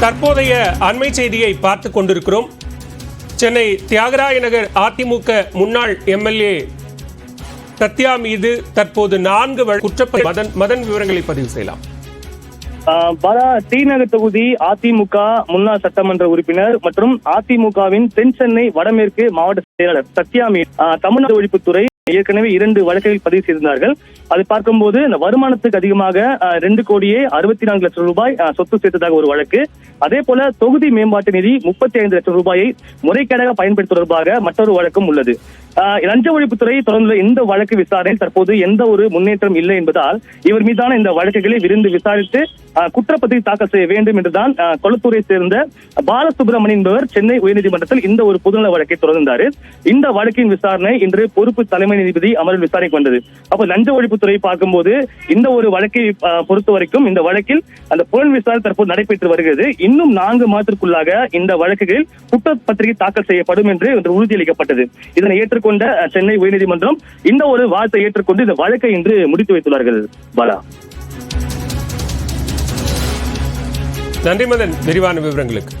தற்போதைய அண்மை செய்தியை பார்த்து கொண்டிருக்கிறோம். சென்னை தியாகராய நகர் அதிமுக முன்னாள் எம்எல்ஏ சத்யா மீது தற்போது நான்கு வழ- குற்றப்ப மதன் மதன் விவரங்களை பதிவு செய்யலாம். ஆஹ் பாலா தொகுதி அதிமுக முன்னாள் சட்டமன்ற உறுப்பினர் மற்றும் அதிமுகவின் தென் சென்னை வடமேற்கு மாவட்ட செயலாளர் சத்யா தமிழ்நாடு ஒழிப்புத்துறை ஏற்கனவே இரண்டு வழக்குகள் பதிவு செய்திருந்தார்கள். அது பார்க்கும்போது இந்த வருமானத்துக்கு அதிகமாக ஆஹ், ரெண்டு கோடியே அறுபத்தி நான்கு லட்சம் ரூபாய் சொத்து சேர்த்ததாக ஒரு வழக்கு. அதே போல தொகுதி மேம்பாட்டு நிதி முப்பத்தி ஐந்து லட்சம் ரூபாயை முறைகேடாக பயன்படுத்த தொடர்பாக மற்றொரு வழக்கும் உள்ளது. லஞ்ச ஒழிப்புத்துறை தொடர்ந்துள்ள இந்த வழக்கு விசாரணை தற்போது எந்த ஒரு முன்னேற்றம் இல்லை என்பதால் இவர் மீதான இந்த வழக்குகளை விருந்து விசாரித்து குற்றப்பத்திரிகை தாக்கல் செய்ய வேண்டும் என்றுதான் கொளத்தூரை சேர்ந்த பாலசுப்ரமணியன் என்பவர் சென்னை உயர்நீதிமன்றத்தில் இந்த ஒரு பொதுநல வழக்கை தொடர்ந்தார். இந்த வழக்கின் விசாரணை இன்று பொறுப்பு தலைமை நீதிபதி அமர்வில் விசாரணைக்கு வந்தது. அப்ப லஞ்ச ஒழிப்புத்துறை பார்க்கும்போது இந்த ஒரு வழக்கை பொறுத்த வரைக்கும் இந்த வழக்கில் அந்த புலன் விசாரணை தற்போது நடைபெற்று வருகிறது. இன்னும் நான்கு மாதத்திற்குள்ளாக இந்த வழக்குகளில் குற்றப்பத்திரிகை தாக்கல் செய்யப்படும் என்று உறுதியளிக்கப்பட்டது. இதனை ஏற்றுக்கொண்டு கொண்ட சென்னை உயர்நீதிமன்றம் இந்த ஒரு வாதத்தை ஏற்றுக்கொண்டு இந்த வழக்கை இன்று முடித்து வைத்துள்ளார்கள். பாலா. நன்றி மதன். விரிவான விவரங்களுக்கு.